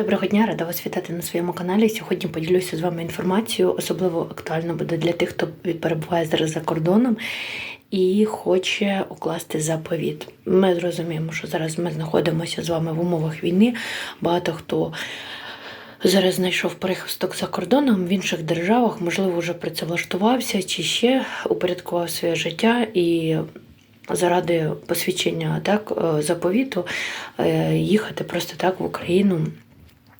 Доброго дня, рада вас вітати на своєму каналі. Сьогодні поділюся з вами інформацією. Особливо актуально буде для тих, хто перебуває зараз за кордоном і хоче укласти заповіт. Ми зрозуміємо, що зараз ми знаходимося з вами в умовах війни. Багато хто зараз знайшов прихисток за кордоном в інших державах, можливо, вже працевлаштувався чи ще упорядкував своє життя і. Заради посвідчення так, е, заповіту е, їхати просто так в Україну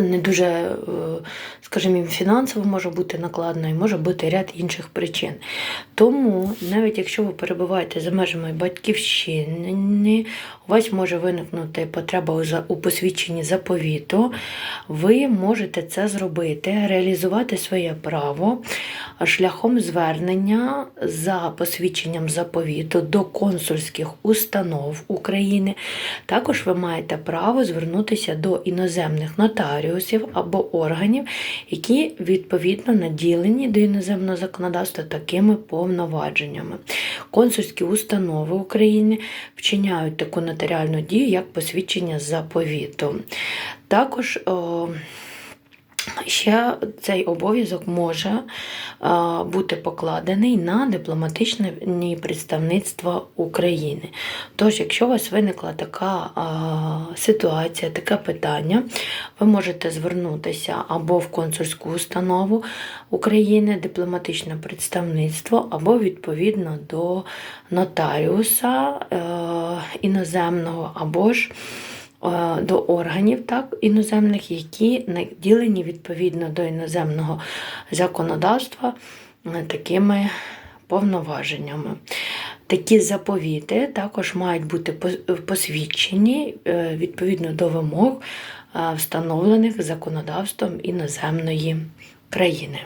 не дуже, е, скажімо, фінансово може бути накладно і може бути ряд інших причин. Тому, навіть якщо ви перебуваєте за межами батьківщини, у вас може виникнути потреба у посвідченні заповіту, ви можете це зробити, реалізувати своє право шляхом звернення за посвідченням заповіту до консульських установ України. Також ви маєте право звернутися до іноземних нотаріусів або органів, які відповідно наділені до іноземного законодавства такими повноваженнями. Консульські установи України вчиняють таку нотаріальну дію, як посвідчення заповіту. Також Ще цей обов'язок може а, бути покладений на дипломатичне представництво України. Тож, якщо у вас виникла така а, ситуація, таке питання, ви можете звернутися або в консульську установу України, дипломатичне представництво, або відповідно до нотаріуса е, іноземного, або ж е, до органів так, іноземних, які наділені відповідно до іноземного законодавства е, такими повноваженнями. Такі заповіти також мають бути посвідчені е, відповідно до вимог, е, встановлених законодавством іноземної країни.